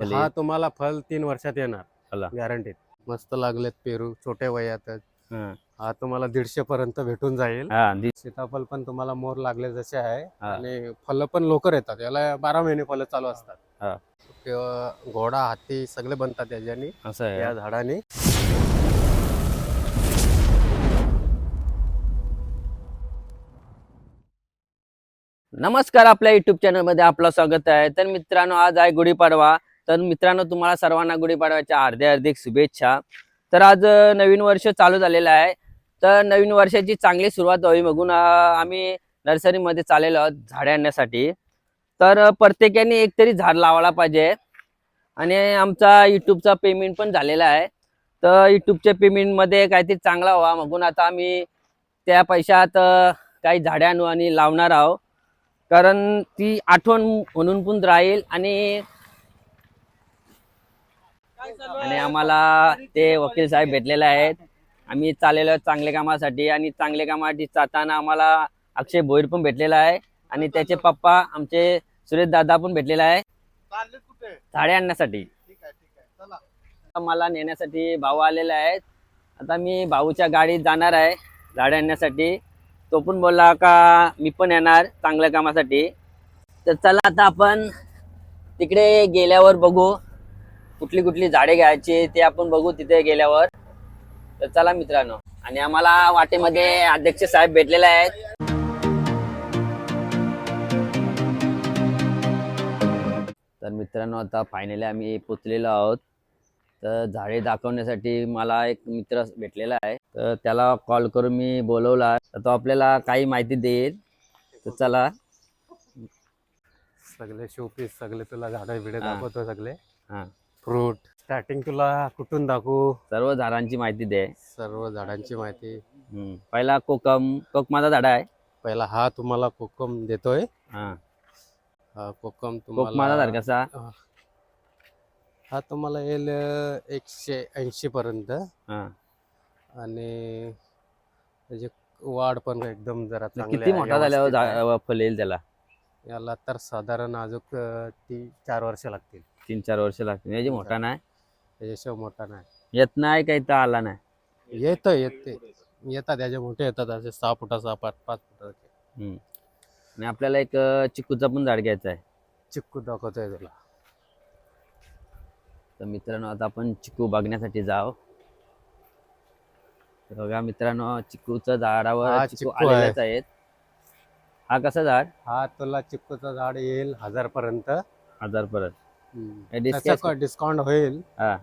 हा तुम्हाला फल तीन वर्षात येणार. गॅरंटीत मस्त लागलेत पेरू छोट्या वयातच. हा. तुम्हाला दीडशे पर्यंत भेटून जाईल. हा सीताफळ पण तुम्हाला मोर लागले जसे आहे. आणि फल पण लवकर येतात. याला बारा महिने फल चालू. असतात. किंवा घोडा हाती सगळे बनतात याच्यानी. या? झाडानी. नमस्कार आपल्या युट्यूब चॅनलमध्ये आपलं स्वागत आहे. तर मित्रांनो आज आहे गुढीपाडवा. तर मित्रांनो तुम्हाला सर्वांना गुढीपाडव्याच्या हार्दिक हार्दिक शुभेच्छा. तर आज नवीन वर्ष चालू झालेलं आहे. तर नवीन वर्षाची चांगली सुरुवात व्हावी बघून आम्ही नर्सरीमध्ये चाललेलो आहोत झाडे आणण्यासाठी. तर प्रत्येकाने एक तरी झाड लावायला पाहिजे. आणि आमचा युट्यूबचा पेमेंट पण झालेला आहे. तर युट्यूबच्या पेमेंटमध्ये काहीतरी चांगला व्हावा म्हणून आता आम्ही त्या पैशात काही झाडे आणू आणि लावणार आहोत. कारण ती आठवण म्हणून पण राहील आणि आणि आम्हाला ते वकील साहेब भेटलेले आहेत. आम्ही चाललेलो आहोत चांगल्या कामासाठी आणि चांगल्या कामासाठी जाताना आम्हाला अक्षय भोईर पण भेटलेला आहे आणि त्याचे पप्पा आमचे सुरेश दादा पण भेटलेला आहे. झाडे आणण्यासाठी. मला नेण्यासाठी भाऊ आलेले आहेत. आता मी भाऊच्या गाडीत जाणार आहे झाडे आणण्यासाठी. तो पण बोलला का मी पण येणार चांगल्या कामासाठी. तर चला आता आपण तिकडे गेल्यावर बघू. कुठली कुठली झाडे घ्यायची ते आपण बघू तिथे गेल्यावर. तर चला मित्रांनो आणि आम्हाला वाटेमध्ये अध्यक्ष साहेब भेटलेले आहेत. तर मित्रांनो आता फायनली आम्ही पोचलेलो आहोत. तर झाडे दाखवण्यासाठी मला एक मित्र भेटलेला आहे. तर त्याला कॉल करून मी बोलवला. तर तो आपल्याला काही माहिती देईल. तर चला. सगळे शोपीस सगळे तुला झाडे बिडे. दाखवतो सगळे. हा. फ्रूट. स्टार्टिंग तुला कुठून दाखवू? सर्व झाडांची माहिती दे. सर्व झाडांची माहिती. हम्म. पहिला कोकम कोक माझा झाड आहे. पहिला हा तुम्हाला कोकम देतोय. हा. हा कोकम कोक माझा झाड तुम्हाला कसा? हा. तुम्हाला येईल अं, एकशे ऐंशी पर्यंत. हा. आणि त्याची वाढ पण एकदम जरा चांगली किती आहे, मोठा झाल्यावर व्यवस्थित आहे. झा- फळ येईल त्याला? याला तर साधारण अजून ती चार वर्ष लागतील. तीन चार वर्ष लागतील. याची मोठा नाही. त्याच्याशिवाय मोठा नाही. येत नाही काही तर आला नाही. येत येते. येतात त्याचे मोठे येतात. असे सहा फुटाचा पाच पाच फुटाचे. हम्म. आणि आपल्याला एक अं, चिकूचा पण झाड घ्यायचं आहे. चिक्कू दाखवतोय तुला. तर मित्रांनो आता आपण चिकू बघण्यासाठी जाऊ तर बघा मित्रांनो चिकूचं झाडावर हा चिकू चिकू आहे. आलेलेच आहेत. हा कसा झाड? हा तुला चिक्कूचं झाड येईल हजार पर्यंत हजार परत डिस्काउंट होईल. हा.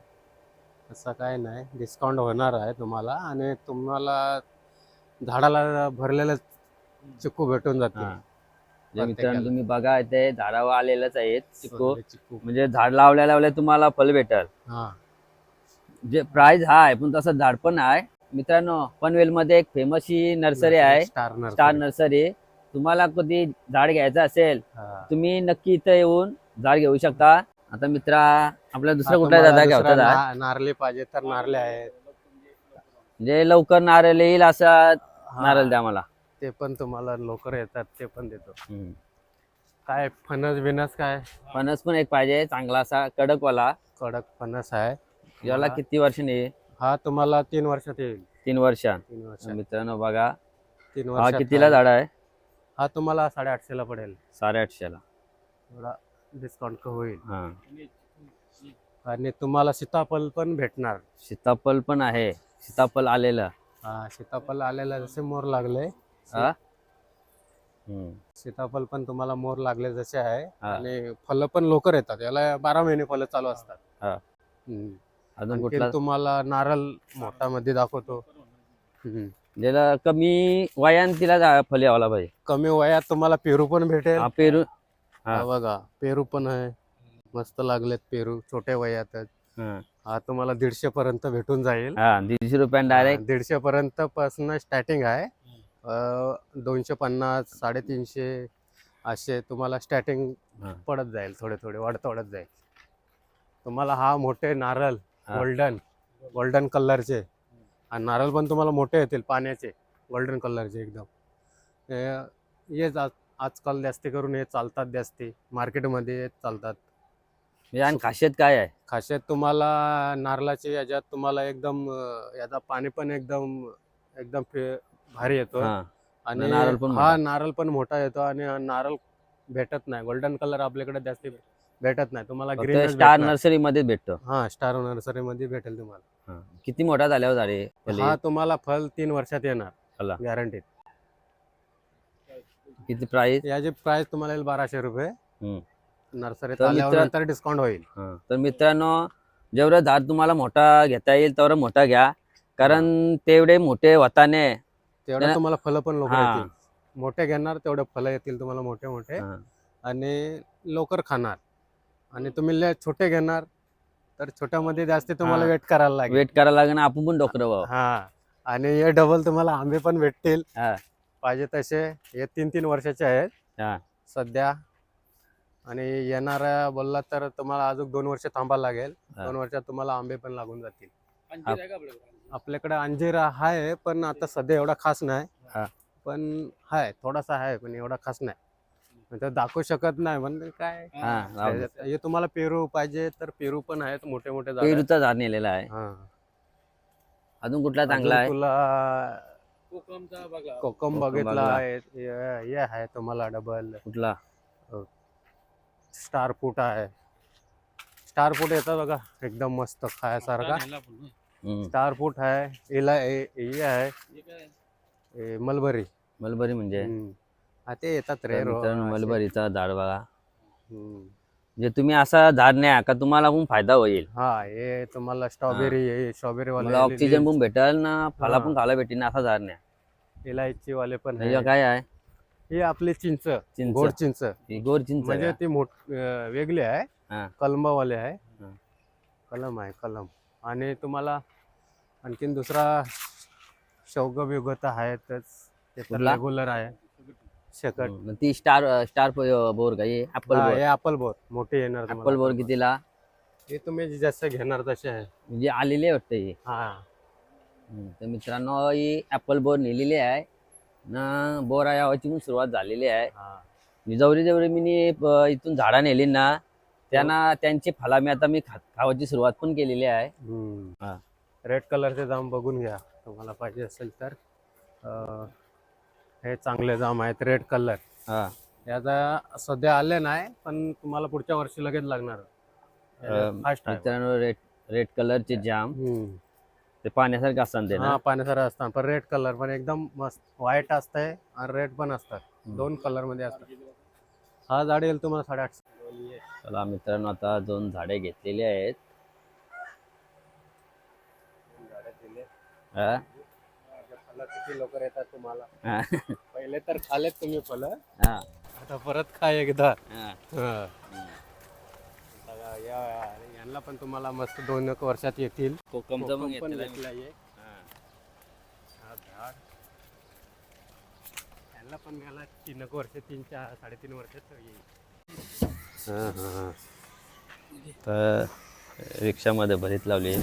असं काय नाही. डिस्काउंट होणार आहे तुम्हाला आणि तुम्हाला झाडाला भरलेलं चिक्कू भेटून हा. जातील जे मित्रांनो तुम्ही बघा ते झाडावर आलेलंच आहेत चिकू सगळे चिक्कू. म्हणजे झाड लावल्या लावल्या तुम्हाला फल भेटल. हा. जे प्राइस हा आहे पण तसं झाड पण आहे मित्रांनो पनवेल मध्ये एक फेमस ही नर्सरी आहे. स्टार नर्सरी तुम्हाला कधी झाड घ्यायचं असेल. तुम्ही नक्की इथं येऊन झाड घेऊ शकता. आता मित्रा आपला दुसरा कुठला दादा दुसरा घ्यावता झाड ना- नारळी पाहिजे तर नारळे आहेत. म्हणजे लवकर नारळ येईल असं हा, नारळ द्या मला ते पण तुम्हाला लवकर येतात ते पण देतो. हम्म. काय फणस बिनस काय? फणस पण एक पाहिजे चांगला असा कडकवाला. कडक फणस आहे. याला. किती वर्षांनी हा तुम्हाला तीन वर्षात येईल. तीन वर्षां तीन वर्ष मित्रांनो बघा. तीन हा वर्षात कितीला झाड आहे? हा तुम्हाला साडेआठशे ला पडेल. साडेआठशेला. थोडा डिस्काउंट होईल. हा. आणि तुम्हाला सीताफळ पण भेटणार. सीताफळ पण आहे. सीताफळ आलेलं. हा सीताफळ आलेला जसे मोर लागले. हा? हम्म. सीताफळ पण तुम्हाला मोर लागले जसे आहे. हा. आणि फल पण लवकर येतात. याला बारा महिने फल चालू असतात. हा. हम्म. अजून कुठला? तुम्हाला नारळ मोठा मध्ये दाखवतो. हम्म. ज्याला कमी वयान तिला फळ यावला पाहिजे कमी वयात तुम्हाला पेरू पण भेटेल. हा पेरू हा. हा बघा पेरू पण आहे मस्त लागलेत पेरू छोट्या वयातच हा. हा तुम्हाला दीडशे पर्यंत भेटून जाईल हा दीडशे रुपयान डायरेक्ट दीडशे पर्यंत पासून स्टार्टिंग आहे दोनशे पन्नास साडेतीनशे असे तुम्हाला स्टार्टिंग हा. पडत जाईल थोडे थोडे वाढत वाढत जाईल तुम्हाला हा मोठे नारळ हा. गोल्डन गोल्डन कलरचे आणि नारळ पण तुम्हाला मोठे येतील पाण्याचे गोल्डन कलरचे एकदम हे- हेच आज आजकाल जास्ती करून हे चालतात जास्ती. मार्केटमध्ये चालतात. म्हणजे आणि खासियत काय आहे? खासियत तुम्हाला नारळाची याच्यात तुम्हाला एकदम अं, याचा पाणी पण एकदम एकदम फे- भारी येतो. हा. आणि नारळ पण हा मोठा. नारळ पण मोठा येतो आणि हा नारळ भेटत नाही. गोल्डन कलर आपल्याकडे जास्त भेटत नाही. तुम्हाला फक्त ग्रीन स्टार नर्सरी मध्ये भेटतो. हा स्टार नर्सरी मध्ये भेटेल तुम्हाला. किती मोठा झाल्यावर झाडे फली? हा तुम्हाला फल तीन वर्षात. येणार. गॅरंटीड किती प्राइस याची प्राइस तुम्हाला येईल बाराशे रुपये. नर्सरीत तर मित्रा- डिस्काउंट होईल. तर मित्रांनो जेवढं झाड तुम्हाला मोठा घेता येईल तेवढं मोठा घ्या. कारण तेवढे मोठे वताने तेवढं तुम्हाला फलं पण लवकर हा. येतील. मोठे घेणार तेवढे फलं येतील तुम्हाला मोठे मोठे. हा. आणि लवकर खाणार. आणि तुम्ही लय छोटे घेणार तर छोट्यामध्ये जास्त तुम्हाला हा. वेट करायला लागेल. वेट करायला लागेल आपण पण डोकरं हा. आणि हे डबल तुम्हाला आंबे पण भेटतील. हा. पाहिजे तसे हे तीन तीन वर्षाचे आहेत हा. सध्या आणि येणाऱ्या बोलला तर तुम्हाला अजून दोन वर्ष थांबायला लागेल हा. दोन वर्षात तुम्हाला आंबे पण लागून जातील अंजीर आहे का आपल्याकडे? आपल्याकडे अंजीर आहे पण आता सध्या एवढा खास नाही हा. पण आहे थोडासा आहे पण एवढा खास नाही म्हणजे दाखवू शकत नाही पण काय हा. त्याच्यात- हे तुम्हाला पेरू पाहिजे तर पेरू पण आहेत मोठे मोठे झाड आहेत. पेरूचा झाड नेलेला आहे हा. अजून कुठला चांगला अजून आहे तुला कोकमचा बघा. कोकम कोकम बघितला. आहे. हे हे आहे तुम्हाला डबल कुठला? स्टार फूट आहे. स्टार फूट येतात बघा. एकदम मस्त खायासारखा. हं. हम्म. स्टार फूट आहे. इला हे हे आहे. हे? हे मलबरी. मलबरी म्हणजे? हम्म. हा ते येतात तर रे मित्रांनो मलबरीचा झाड बघा. हम्म. जे तुम्ही असा झाड न्या का तुम्हाला खूप फायदा होईल हा हे तुम्हाला स्ट्रॉबेरी स्ट्रॉबेरी मला वाले ऑक्सिजन पण भेटेल ना फळा. पण खायला भेटेल ना असा झाड न्या इलायची वाले पण. त्याच्यावर काय आहे हे आपले चिंच चिंच गोड चिंच ही गोड चिंच म्हणजे? ती मोठ वेगळी आहे. कलमवाले आहे. कलम आहे कलम आणि तुम्हाला आणखीन दुसरा शौग बिग तर आहेतच? रेग्युलर आहे शकट हम्म. ती स्टार स्टार बोर का हे ऍपल हा, बोर हे ऍपल बोर मोठे येणार ऍपल तुम्हाला. बोर कितीला हे तुम्ही जसे घेणार तसे आहे म्हणजे आलेले वाटतं हे हा हम्म. तर मित्रांनो ही ऍपल बोर नेलेली आहे ना बोर यावाची पण सुरुवात झालेली आहे हा. जेवढी जेवढी मी नी, प- इथून झाडा नेली ना त्यांना त्यांची फला मी आता मी खा- खावायची सुरुवात पण केलेली आहे. हा. रेड कलरचे जाम बघून घ्या तुम्हाला पाहिजे असेल तर अं, हे चांगले जाम आहेत रेड कलर हा. याचा सध्या आले नाही पण तुम्हाला पुढच्या वर्षी लगेच लागणार. अं, फास्ट आहे मित्रांनो रेड रेड कलरचे जाम हम्म. ते पाण्यासारखं असतात ते हा पाण्यासारखं असतात पण रेड कलर पण एकदम मस्त. व्हाईट असतंय आणि रेड पण असतात. दोन कलरमध्ये असतात. हा झाड येईल तुम्हाला साडेआठशे. चला मित्रांनो आता दोन झाडे घेतलेली आहेत. हा? फळं किती लवकर येतात तुम्हाला. पहिले तर खालेत तुम्ही हा. आता परत खा एकदा. यांना पण तुम्हाला मस्त दोन एक वर्षात येतील. यांना पण घ्यायला तीन एक वर्ष तीन चार साडेतीन वर्षात येईल. तर रिक्षामध्ये भरीत लावली.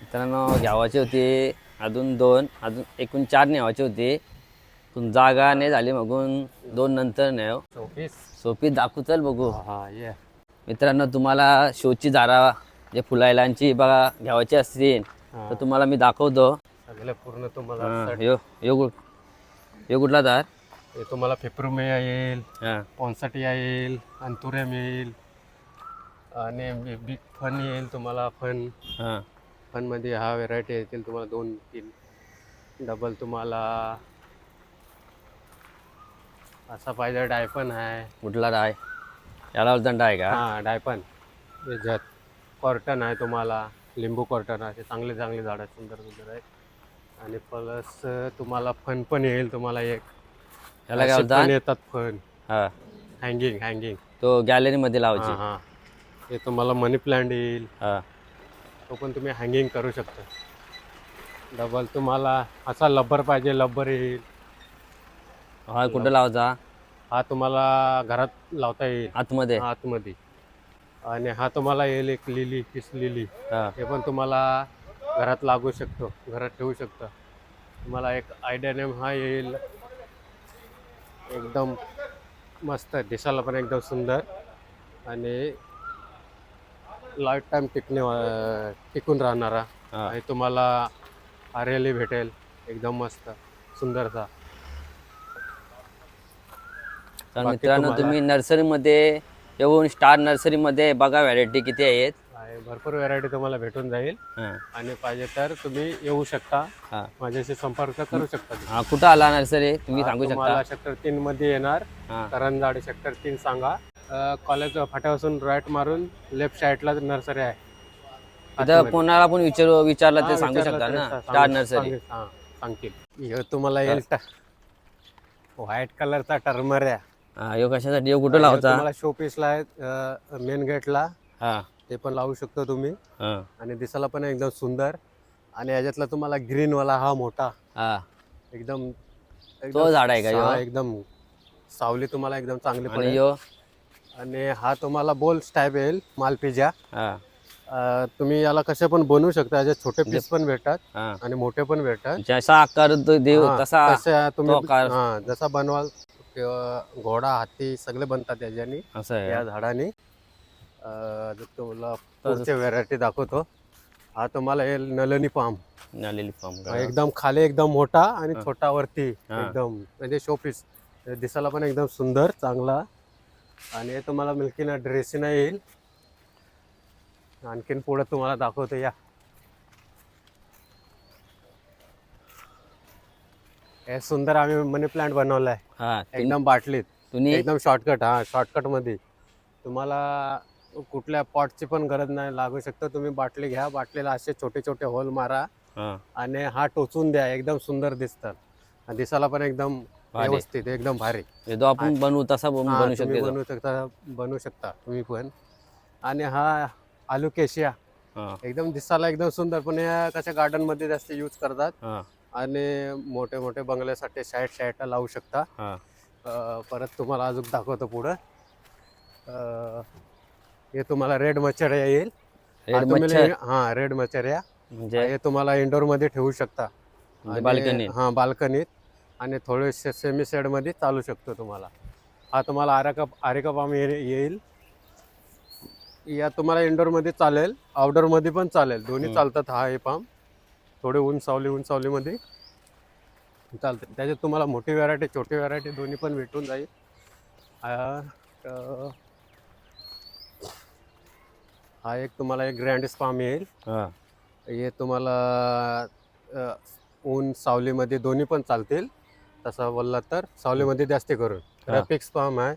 मित्रांनो घ्यावाची होती अजून दोन अजून एकूण चार न्यावाची होती. पण जागा नाही झाली मगून दोन नंतर नेव सोपी दाखवू चल बघू. हा ये. मित्रांनो तुम्हाला शोची झाडा जे फुलायलांची बघा घ्यावाची असतील हा. तर तुम्हाला मी दाखवतो. सगळे पूर्ण तुम्हाला हा. यो यो कु- यो कुठला दार. हे तुम्हाला फेप्रुमिया येईल हा. पॉन्सटिया येईल अंतुरेम येईल आणि बि- बिग फन येईल तुम्हाला फन. हा. फनमध्ये हा व्हेरायटी येतील तुम्हाला दोन तीन. डबल तुम्हाला असा पाहिजे डायफन आहे. कुठला डाय? याला दंड आहे का? हा डायपन याच्यात कॉर्टन आहे तुम्हाला लिंबू कॉर्टन आहे चांगले चांगले झाड आहेत सुंदर सुंदर आहेत. आणि प्लस तुम्हाला फन पण येईल तुम्हाला एक. याला काय असे येतात फन. हा. हँगिंग हँगिंग तो गॅलरी मध्ये लावायची. हा हे. तुम्हाला मनी प्लांट येईल. हा. तो पण तुम्ही हँगिंग करू शकता. डबल तुम्हाला असा लब्बर पाहिजे लब्बर येईल. हा कुठं लावायचा? हा तुम्हाला घरात लावता येईल. आतमध्ये? आतमध्ये. आणि हा तुम्हाला येईल एक लिली किस लिली हा. हे पण तुम्हाला घरात लागू शकतो घरात ठेवू शकता. तुम्हाला एक आयडिया नेम हा येईल. एकदम मस्त दिसायला पण एकदम सुंदर. आणि लाईफ टाईम टिकणे टिकून राहणारा. हा. आणि तुम्हाला आर्यली भेटेल. एकदम मस्त. सुंदरचा तर बाकी मित्रांनो तुम्हाला- तुम्ही नर्सरीमध्ये येऊन स्टार नर्सरीमध्ये बघा व्हरायटी किती आहेत. आहे भरपूर व्हरायटी तुम्हाला भेटून जाईल. हा. आणि पाहिजे तर तुम्ही येऊ शकता. हा. माझ्याशी संपर्क करू शकता तुम्ही. हा, कुठं आला नर्सरी? तुम्ही सांगू तुम्हाला शकता. सेक्टर तीन मध्ये येणार. हा. करंजाड सेक्टर तीन सांगा. कॉलेज फाट्यापासून राईट मारून लेफ्ट साईडला नर्सरी आहे. आतमध्ये. कोणाला पण विचारू विचारलं ते सांगू शकता ना? स्टार सांगू- नर्सरी हा, सांगतील. ह्यो तुम्हाला येईल व्हाईट कलरचा टर्मर आहे. हा ह्यो कशासाठी? ह्यो कुठं लावता? तुम्हाला शो पीसला आहे मेन गेटला हा. ते पण लावू शकतो तुम्ही. हा. आणि दिसायला पण एकदम सुंदर. आणि याच्यातला तुम्हाला ग्रीन वाला हा मोठा. हा. एकदम तो झाड आहे का ह्यो? हा, एकदम सावली तुम्हाला एकदम चांगली आणि पडेल. ह्यो आणि हा तुम्हाला बोल टाईप येईल मालपिजा हा. अं, तुम्ही याला कसे पण बनवू शकता याचे छोटे पीस पण भेटतात हा. आणि मोठे पण भेटतात. जसा आकार तो देव हा, तसा तसे तुम्ही आकार. हा जसा बनवाल किंवा घोडा हाती सगळे बनतात याच्यानी असं आहे या झाडाने. अं, जर तुम्हाला पुढचे व्हेरायटी दाखवतो. हा तुम्हाला येईल नलनी पाम. नालेली फॉर्म हा, एकदम खाली एकदम मोठा आणि छोटा वरती. एकदम म्हणजे शोपीस दिसायला पण एकदम सुंदर चांगला. आणि हे तुम्हाला मिल्कीना ड्रेसिना येईल. आणखीन पुढे तुम्हाला दाखवतो या. हे सुंदर आम्ही मनी प्लांट बनवलाय. हा तुम- एकदम बाटलीत. तुम्ही एकदम शॉर्टकट हा शॉर्टकटमध्ये तुम्हाला कुठल्या पॉटची पण गरज नाही लागू शकतं. तुम्ही बाटली घ्या. बाटलीला असे छोटे छोटे होल मारा. हा. आणि हा टोचून द्या. एकदम सुंदर दिसतात. आणि दिसायला पण एकदम. व्यवस्थित एकदम भारी. जो आपण बनवू तसा बन- बनवू शकतो. बनवू शकता बनवू शकता तुम्ही पण. आणि हा आलू केशिया हा. एकदम दिसायला एकदम सुंदर पण या कशा गार्डनमध्ये जास्त यूज करतात. हा. आणि मोठे मोठे बंगल्यासाठी साईड साईडला लावू शकता. हा. परत तुम्हाला अजून दाखवतो पुढं. हे तुम्हाला रेड मच्छर येईल. हा रेड तुम्ही- मच्छर. हा रेड मच्छर म्हणजे? हे तुम्हाला इंडोरमध्ये ठेवू शकता. म्हणजे हा बाल्कनीत आणि थोडे सेमी सेडमध्ये चालू शकतो तुम्हाला. हा तुम्हाला आरेका आरेका पाम येईल. या तुम्हाला इंडोरमध्ये चालेल आउटडोरमध्ये पण चालेल. दोन्ही. चालतात हा हे पाम थोडे ऊन सावली ऊन सावलीमध्ये चालतं त्याच्यात तुम्हाला मोठी व्हरायटी छोटी व्हरायटी दोन्ही पण भेटून जाईल. हा हा एक तुम्हाला एक ग्रँडिस पाम येईल. हा. तुम्हाला ऊन सावलीमध्ये दोन्ही पण चालतील. तसा बोलला तर सावलीमध्ये जास्त करून. हा. रॅपिक्स पाम आहे.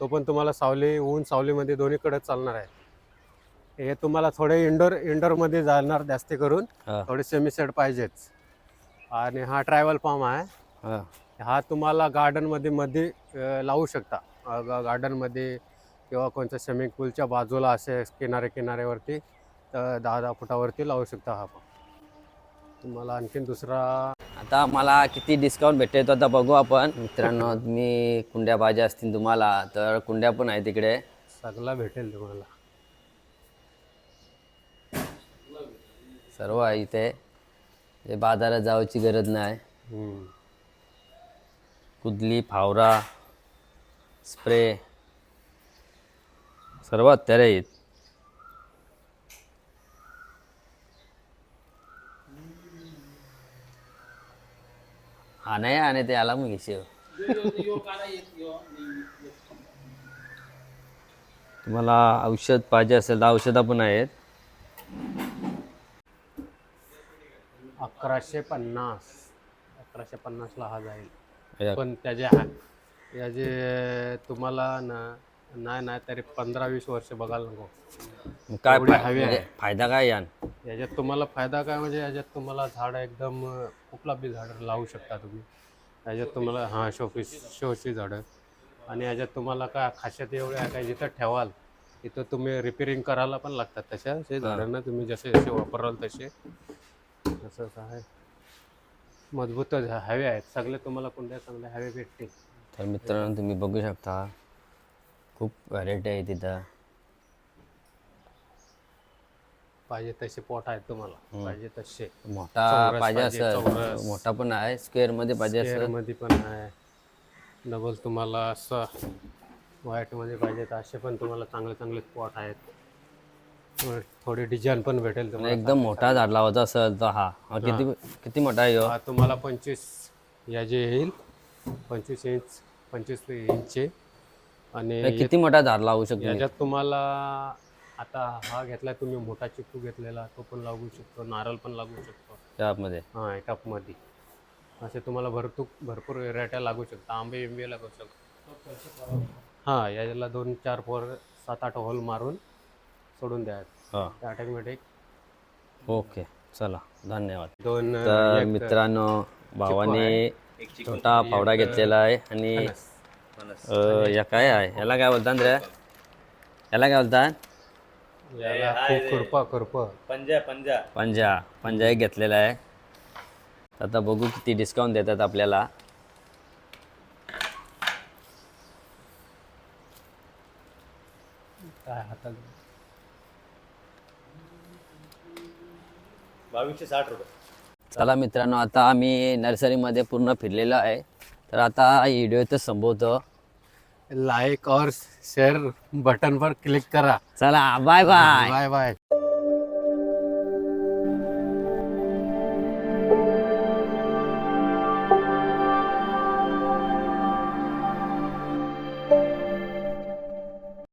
तो पण तुम्हाला सावली ऊन सावलीमध्ये दोन्हीकडे चालणार आहे. हे तुम्हाला थोडे इंडोर इंडोरमध्ये जाणार जास्त करून हा. थोडे सेमी सेट पाहिजेच. आणि हा ट्रॅव्हल पाम आहे. हा. हा तुम्हाला गार्डनमध्ये मध्ये अ, लावू शकता. अ, गा- गार्डनमध्ये किंवा कोणत्या स्विमिंग पूलच्या बाजूला असे किनारे किनाऱ्यावरती तर दहा दहा फुटावरती लावू शकता हा. पण तुम्हाला आणखीन दुसरा आता मला किती डिस्काउंट भेटते तो आता बघू आपण. मित्रांनो तुम्ही कुंड्या भाज्या असतील तुम्हाला तर कुंड्या पण आहे तिकडे. सगळा भेटेल तुम्हाला. सर्व आहे इथे. हे बाजारात जायची गरज नाही. हम्म. कुदली फावरा स्प्रे. सर्व हत्यारे आहेत. नाही आणि ते आला मग घेशील तुम्हाला औषध पाहिजे असेल तर औषधं पण आहेत. अकराशे पन्नास. अकराशे पन्नासला हा जाईल. या- पण त्याचे हा- याचे तुम्हाला ना नाही नाही तरी पंधरा वीस वर्ष बघायला नको. मग काय एवढी फाय- हवी आहे. म्हणजे फायदा काय यान? याच्यात तुम्हाला फायदा काय म्हणजे याच्यात तुम्हाला झाड एकदम अं, कुठला बी झाड लावू शकता तुम्ही. याच्यात तुम्हाला हां शोपीस शोची झाडं. आणि याच्यात तुम्हाला काय खासियत एवढी आहे काय जिथं ठेवाल तिथं तुम्ही रिपेरिंग करायला पण लागतात तशा. ते झाडांना तुम्ही जसे जसे वापराल तसे. असं असं आहे. मजबूत हवे आहेत. सगळे तुम्हाला कोणत्या चांगल्या हवे भेटतील. तर मित्रांनो तुम्ही बघू शकता. खूप व्हरायटी आहे तिथं. पाहिजे तसे पोट आहेत तुम्हाला. पाहिजे तसे. मोठा चौरस पाहिजे चौरस. मोठा पण आहे. स्क्वेअरमध्ये पाहिजे असेल मध्ये पण आहे. डबल तुम्हाला असं व्हाईटमध्ये पाहिजे तर असे पण तुम्हाला चांगले चांगले स्पॉट आहेत. थोडी डिझाईन पण भेटेल तुम्हाला. एकदम मोठा झाड लावायचा असेल तर हा. हा किती किती मोठा आहे ह्यो? हा तुम्हाला पंचवीस या जे येईल पंचवीस इंच पंचवीस इंचचे आणि किती मोठा झाड लावू शकतो? याच्यात तुम्हाला आता हा घेतला तुम्ही मोठा चिक्कू घेतलेला तो पण लागू शकतो नारळ पण लागू शकतो. त्यामध्ये हा टपमध्ये असे तुम्हाला भरपूर भरपूर व्हेरायट्या लागू शकतात आंबे बिंबे लागू शकतो हा याला दोन चार फोर सात आठ होल मारून सोडून द्या. हा. ऑटोमॅटिक ओके चला धन्यवाद. दोन मित्रांनो भावाने छोटा फावडा घेतलेला आहे आणि या काय आहे याला काय बोलतात रे याला काय बोलतात खुरपा खुरपा पंजा पंजा पंजा पंजा एक घेतलेला आहे आता बघू किती डिस्काउंट देतात आपल्याला काय हातात बावीसशे साठ रुपये चला मित्रांनो आता आम्ही नर्सरीमध्ये पूर्ण फिरलेलो आहे. तर आता व्हिडिओ इथं संपवतो. लाईक और शेअर बटन पर क्लिक करा। चला बाय बाय बाय बाय